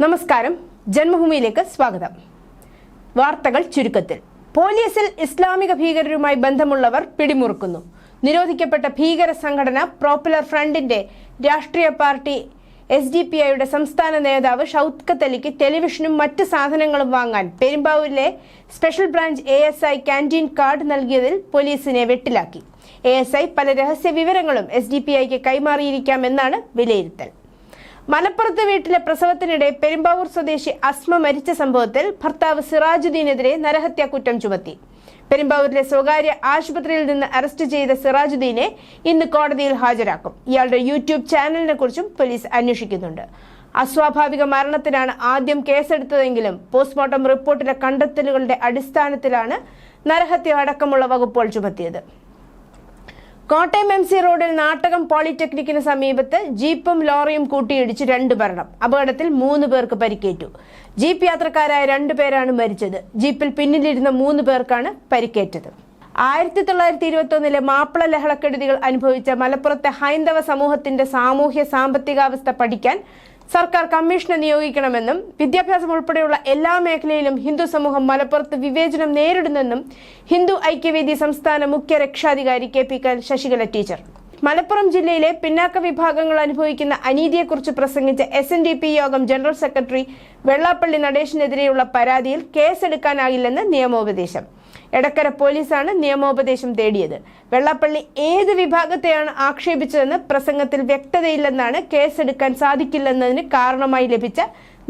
നമസ്കാരം. ജന്മഭൂമിയിലേക്ക് സ്വാഗതം. വാർത്തകൾ ചുരുക്കത്തിൽ. പോലീസിൽ ഇസ്ലാമിക ഭീകരരുമായി ബന്ധമുള്ളവർ പിടിമുറുക്കുന്നു. നിരോധിക്കപ്പെട്ട ഭീകര സംഘടന പോപ്പുലർ ഫ്രണ്ടിന്റെ രാഷ്ട്രീയ പാർട്ടി എസ് ഡി പി ഐയുടെ സംസ്ഥാന നേതാവ് ഷൌക്കത്ത് അലിക്ക് ടെലിവിഷനും മറ്റ് സാധനങ്ങളും വാങ്ങാൻ പെരുമ്പാവൂരിലെ special branch A S I canteen card നൽകിയതിൽ പോലീസിനെ വെട്ടിലാക്കി. എ എസ് ഐ പല രഹസ്യ വിവരങ്ങളും എസ് ഡി പി ഐക്ക് കൈമാറിയിരിക്കാമെന്നാണ് വിലയിരുത്തൽ. മലപ്പുറത്ത് വീട്ടിലെ പ്രസവത്തിനിടെ പെരുമ്പാവൂർ സ്വദേശി അസ്മ മരിച്ച സംഭവത്തിൽ ഭർത്താവ് സിറാജുദ്ദീനെതിരെ നരഹത്യാ കുറ്റം ചുമത്തി. പെരുമ്പാവൂരിലെ സ്വകാര്യ ആശുപത്രിയിൽ നിന്ന് അറസ്റ്റ് ചെയ്ത സിറാജുദ്ദീനെ ഇന്ന് കോടതിയിൽ ഹാജരാക്കും. ഇയാളുടെ യൂട്യൂബ് ചാനലിനെ കുറിച്ചും പോലീസ് അന്വേഷിക്കുന്നുണ്ട്. അസ്വാഭാവിക മരണത്തിനാണ് ആദ്യം കേസെടുത്തതെങ്കിലും പോസ്റ്റ്മോർട്ടം റിപ്പോർട്ടിലെ കണ്ടെത്തലുകളുടെ അടിസ്ഥാനത്തിലാണ് നരഹത്യ അടക്കമുള്ള വകുപ്പുകൾ ചുമത്തിയത്. കോട്ടയം എം സി റോഡിൽ നാട്ടകം പോളിടെക്നിക്കിന് സമീപത്ത് ജീപ്പും ലോറിയും കൂട്ടിയിടിച്ച് രണ്ട് മരണം. അപകടത്തിൽ മൂന്ന് പേർക്ക് പരിക്കേറ്റു. ജീപ്പ് യാത്രക്കാരായ രണ്ടു പേരാണ് മരിച്ചത്. ജീപ്പിൽ പിന്നിലിരുന്ന മൂന്ന് പേർക്കാണ് പരിക്കേറ്റത്. ആയിരത്തി തൊള്ളായിരത്തി ഇരുപത്തി ഒന്നിലെ മാപ്പിള ലഹളക്കെടുതികൾ അനുഭവിച്ച മലപ്പുറത്തെ ഹൈന്ദവ സമൂഹത്തിന്റെ സാമൂഹ്യ സാമ്പത്തികാവസ്ഥ പഠിക്കാൻ സർക്കാർ കമ്മീഷനെ നിയോഗിക്കണമെന്നും വിദ്യാഭ്യാസം ഉൾപ്പെടെയുള്ള എല്ലാ മേഖലയിലും ഹിന്ദു സമൂഹം മലപ്പുറത്ത് വിവേചനം നേരിടുന്നെന്നും ഹിന്ദു ഐക്യവേദി സംസ്ഥാന മുഖ്യ രക്ഷാധികാരി K P Sasikala teacher. Malappuram ജില്ലയിലെ പിന്നാക്ക വിഭാഗങ്ങൾ അനുഭവിക്കുന്ന അനീതിയെക്കുറിച്ച് പ്രസംഗിച്ച എസ് എൻ ഡി പി യോഗം ജനറൽ സെക്രട്ടറി വെള്ളാപ്പള്ളി നടേശിനെതിരെയുള്ള പരാതിയിൽ കേസെടുക്കാനാകില്ലെന്ന് നിയമോപദേശം. എടക്കര പോലീസാണ് നിയമോപദേശം തേടിയത്. വെള്ളാപ്പള്ളി ഏത് വിഭാഗത്തെയാണ് ആക്ഷേപിച്ചതെന്ന് പ്രസംഗത്തിൽ വ്യക്തതയില്ലെന്നാണ് കേസെടുക്കാൻ സാധിക്കില്ലെന്നതിന് കാരണമായി ലഭിച്ച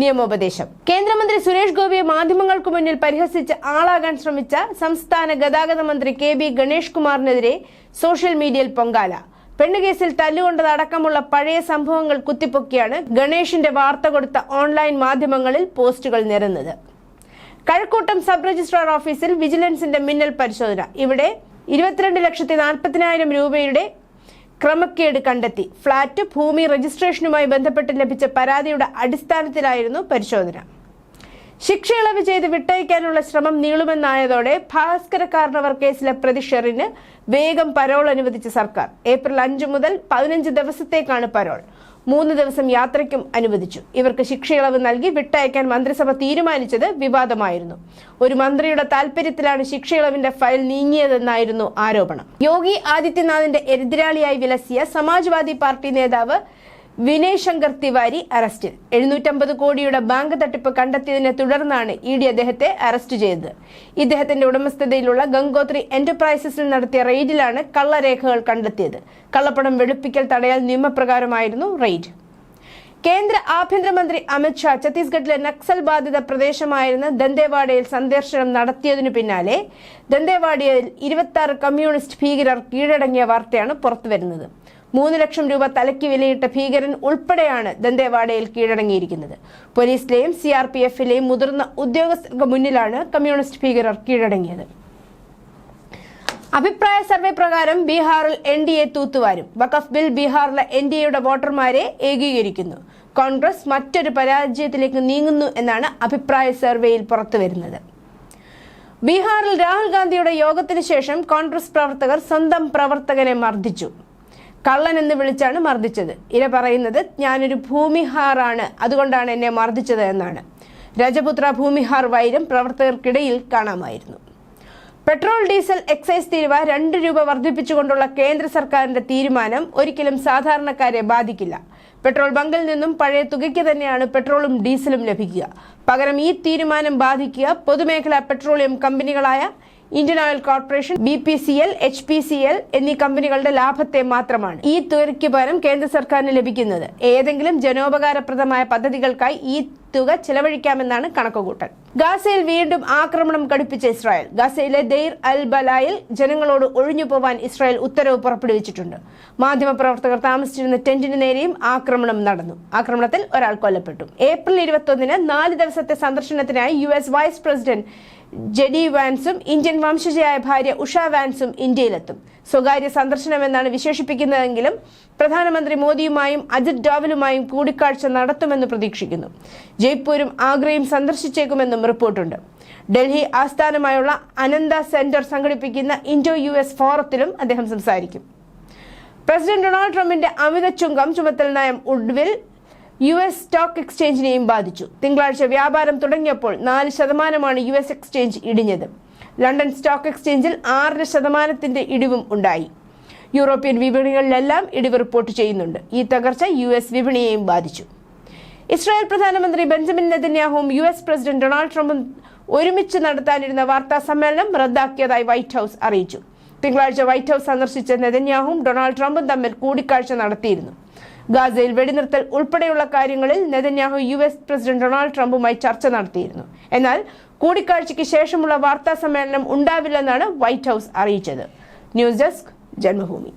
നിയമോപദേശം. കേന്ദ്രമന്ത്രി സുരേഷ് ഗോപിയെ മാധ്യമങ്ങൾക്ക് മുന്നിൽ പരിഹസിച്ച് ആളാകാൻ ശ്രമിച്ച സംസ്ഥാന ഗതാഗത മന്ത്രി കെ ബി ഗണേഷ് കുമാറിനെതിരെ സോഷ്യൽ മീഡിയയിൽ പൊങ്കാല. പെണ്ണുകേസിൽ തല്ലുകൊണ്ടതടക്കമുള്ള പഴയ സംഭവങ്ങൾ കുത്തിപ്പൊക്കിയാണ് ഗണേഷിന്റെ വാർത്ത കൊടുത്ത ഓൺലൈൻ മാധ്യമങ്ങളിൽ പോസ്റ്റുകൾ നിരന്നത്. കഴക്കൂട്ടം സബ് രജിസ്ട്രാർ ഓഫീസിൽ വിജിലൻസിന്റെ മിന്നൽ പരിശോധന. ഇവിടെ ഇരുപത്തിരണ്ട് ലക്ഷത്തി നാൽപ്പത്തിനായിരം രൂപയുടെ ക്രമക്കേട് കണ്ടെത്തി. ഫ്ളാറ്റ് ഭൂമി രജിസ്ട്രേഷനുമായി ബന്ധപ്പെട്ട് ലഭിച്ച പരാതിയുടെ അടിസ്ഥാനത്തിലായിരുന്നു പരിശോധന. ശിക്ഷ ഇളവ് ചെയ്ത് വിട്ടയക്കാനുള്ള ശ്രമം നീളുമെന്നായതോടെ ഭാസ്കര കാരണവർ കേസിലെ പ്രതി ഷെറിന് വേഗം പരോൾ അനുവദിച്ച സർക്കാർ. ഏപ്രിൽ അഞ്ച് മുതൽ പതിനഞ്ച് ദിവസത്തേക്കാണ് പരോൾ. മൂന്ന് ദിവസം യാത്രയ്ക്കും അനുവദിച്ചു. ഇവർക്ക് ശിക്ഷയിളവ് നൽകി വിട്ടയക്കാൻ മന്ത്രിസഭ തീരുമാനിച്ചത് വിവാദമായിരുന്നു. ഒരു മന്ത്രിയുടെ താൽപര്യത്തിലാണ് ശിക്ഷയിളവിന്റെ ഫയൽ നീങ്ങിയതെന്നായിരുന്നു ആരോപണം. യോഗി ആദിത്യനാഥിന്റെ എതിരാളിയായി വിലസിയ സമാജ്വാദി പാർട്ടി നേതാവ് വിനയ് ശങ്കർ തിവാരി അറസ്റ്റിൽ എഴുന്നൂറ്റമ്പത് കോടിയുടെ ബാങ്ക് തട്ടിപ്പ് കണ്ടെത്തിയതിനെ തുടർന്നാണ് ഇ ഡി അദ്ദേഹത്തെ അറസ്റ്റ് ചെയ്തത്. ഇദ്ദേഹത്തിന്റെ ഉടമസ്ഥതയിലുള്ള ഗംഗോത്രി എന്റർപ്രൈസസിൽ നടത്തിയ റെയ്ഡിലാണ് കള്ളരേഖകൾ കണ്ടെത്തിയത്. കള്ളപ്പണം വെളുപ്പിക്കൽ തടയൽ നിയമപ്രകാരമായിരുന്നു റെയ്ഡ്. കേന്ദ്ര ആഭ്യന്തരമന്ത്രി അമിത്ഷാ ഛത്തീസ്ഗഡിലെ നക്സൽ ബാധിത പ്രദേശമായിരുന്ന ദന്തേവാഡയിൽ സന്ദർശനം നടത്തിയതിനു പിന്നാലെ ദന്തേവാഡയിൽ ഇരുപത്തി കമ്മ്യൂണിസ്റ്റ് ഭീകരർ കീഴടങ്ങിയ വാർത്തയാണ് പുറത്തുവരുന്നത്. മൂന്ന് ലക്ഷം രൂപ തലയ്ക്ക് വിലയിട്ട ഭീകരൻ ഉൾപ്പെടെയാണ് ദന്തേവാഡയിൽ കീഴടങ്ങിയിരിക്കുന്നത്. പോലീസിലെയും സി ആർ പി എഫിലെയും മുതിർന്ന ഉദ്യോഗസ്ഥർക്ക് മുന്നിലാണ് കമ്മ്യൂണിസ്റ്റ് ഭീകരർ കീഴടങ്ങിയത്. അഭിപ്രായ സർവേ പ്രകാരം ബീഹാറിൽ എൻ ഡി എ തൂത്തുവാരും വഖഫ് ബിൽ ബീഹാറിലെ എൻ ഡി എയുടെ വോട്ടർമാരെ ഏകീകരിക്കുന്നു. കോൺഗ്രസ് മറ്റൊരു പരാജയത്തിലേക്ക് നീങ്ങുന്നു എന്നാണ് അഭിപ്രായ സർവേയിൽ പുറത്തുവരുന്നത്. ബീഹാറിൽ രാഹുൽ ഗാന്ധിയുടെ യോഗത്തിന് ശേഷം കോൺഗ്രസ് പ്രവർത്തകർ സ്വന്തം പ്രവർത്തകനെ മർദ്ദിച്ചു. കള്ളൻ എന്ന് വിളിച്ചാണ് മർദ്ദിച്ചത്. ഇര പറയുന്നത് ഞാനൊരു ഭൂമിഹാറാണ്. അതുകൊണ്ടാണ് എന്നെ മർദ്ദിച്ചത് എന്നാണ്. രജപുത്ര ഭൂമിഹാർ വൈരം പ്രവർത്തകർക്കിടയിൽ കാണാമായിരുന്നു. പെട്രോൾ ഡീസൽ എക്സൈസ് തീരുവ രണ്ട് രൂപ വർദ്ധിപ്പിച്ചുകൊണ്ടുള്ള കേന്ദ്ര സർക്കാരിന്റെ തീരുമാനം ഒരിക്കലും സാധാരണക്കാരെ ബാധിക്കില്ല. പെട്രോൾ ബങ്കിൽ നിന്നും പഴയ തുകയ്ക്ക് തന്നെയാണ് പെട്രോളും ഡീസലും ലഭിക്കുക. പകരം ഈ തീരുമാനം ബാധിക്കുക പൊതുമേഖലാ petroleum കമ്പനികളായ Indian oil corporation B P C L H P C L എന്നീ കമ്പനികളുടെ ലാഭത്തെ മാത്രമാണ് ഈ തുകയ്ക്ക് പകരം കേന്ദ്ര സർക്കാരിന് ലഭിക്കുന്നത്. ഏതെങ്കിലും ജനോപകാരപ്രദമായ പദ്ധതികൾക്കായി ഈ തുക ചെലവഴിക്കാമെന്നാണ് കണക്കുകൂട്ടൽ. ഗാസയിൽ വീണ്ടും ആക്രമണം കടുപ്പിച്ച ഇസ്രായേൽ. ഗാസയിലെ ദെയ്ർ അൽ ബലായിൽ ജനങ്ങളോട് ഒഴിഞ്ഞു പോവാൻ ഇസ്രായേൽ ഉത്തരവ് പുറപ്പെടുവിച്ചിട്ടുണ്ട്. മാധ്യമപ്രവർത്തകർ താമസിച്ചിരുന്ന ടെന്റിന് നേരെയും ആക്രമണം നടന്നു. ആക്രമണത്തിൽ ഒരാൾ കൊല്ലപ്പെട്ടു. ഏപ്രിൽ ഇരുപത്തൊന്നിന് നാല് ദിവസത്തെ സന്ദർശനത്തിനായി U S vice president J D വാൻസും Indian വംശജയായ ഭാര്യ ഉഷ വാൻസും ഇന്ത്യയിലെത്തും. സ്വകാര്യ സന്ദർശനമെന്നാണ് വിശേഷിപ്പിക്കുന്നതെങ്കിലും പ്രധാനമന്ത്രി മോദിയുമായും അജിത് ഡോവലുമായും കൂടിക്കാഴ്ച നടത്തുമെന്ന് പ്രതീക്ഷിക്കുന്നു. ജയ്പൂരും ആഗ്രയും സന്ദർശിച്ചേക്കുമെന്നും റിപ്പോർട്ടുണ്ട്. ഡൽഹി ആസ്ഥാനമായുള്ള അനന്ത സെന്റർ സംഘടിപ്പിക്കുന്ന ഇൻഡോ യു എസ് ഫോറത്തിലും അദ്ദേഹം സംസാരിക്കും. പ്രസിഡന്റ് ഡൊണാൾഡ് ട്രംപിന്റെ അമിത ചുങ്കം ചുമത്തൽ നയം യു എസ് സ്റ്റോക്ക് എക്സ്ചേഞ്ചിനെയും ബാധിച്ചു. തിങ്കളാഴ്ച വ്യാപാരം തുടങ്ങിയപ്പോൾ നാല് ശതമാനമാണ് യു എസ് എക്സ്ചേഞ്ച് ഇടിഞ്ഞത്. ലണ്ടൻ സ്റ്റോക്ക് എക്സ്ചേഞ്ചിൽ ആറര ശതമാനത്തിന്റെ ഇടിവും ഉണ്ടായി. യൂറോപ്യൻ വിപണികളിലെല്ലാം ഇടിവ് റിപ്പോർട്ട് ചെയ്യുന്നുണ്ട്. ഈ തകർച്ച യു എസ് വിപണിയെയും ബാധിച്ചു. ഇസ്രായേൽ പ്രധാനമന്ത്രി ബെഞ്ചമിൻ നെതന്യാഹുവും യു എസ് പ്രസിഡന്റ് ഡൊണാൾഡ് ട്രംപും ഒരുമിച്ച് നടത്താനിരുന്ന വാർത്താ സമ്മേളനം റദ്ദാക്കിയതായി വൈറ്റ് ഹൌസ് അറിയിച്ചു. തിങ്കളാഴ്ച വൈറ്റ് ഹൌസ് സന്ദർശിച്ച നെതന്യാഹുവും ഡൊണാൾഡ് ട്രംപും തമ്മിൽ കൂടിക്കാഴ്ച നടത്തിയിരുന്നു. ഗാസയിൽ വെടിനിർത്തൽ ഉൾപ്പെടെയുള്ള കാര്യങ്ങളിൽ Netanyahu U S president Donald ട്രംപുമായി ചർച്ച നടത്തിയിരുന്നു. എന്നാൽ കൂടിക്കാഴ്ചയ്ക്ക് ശേഷമുള്ള വാർത്താ സമ്മേളനം ഉണ്ടാവില്ലെന്നാണ് വൈറ്റ് ഹൗസ് അറിയിച്ചത്. News desk Janmabhumi.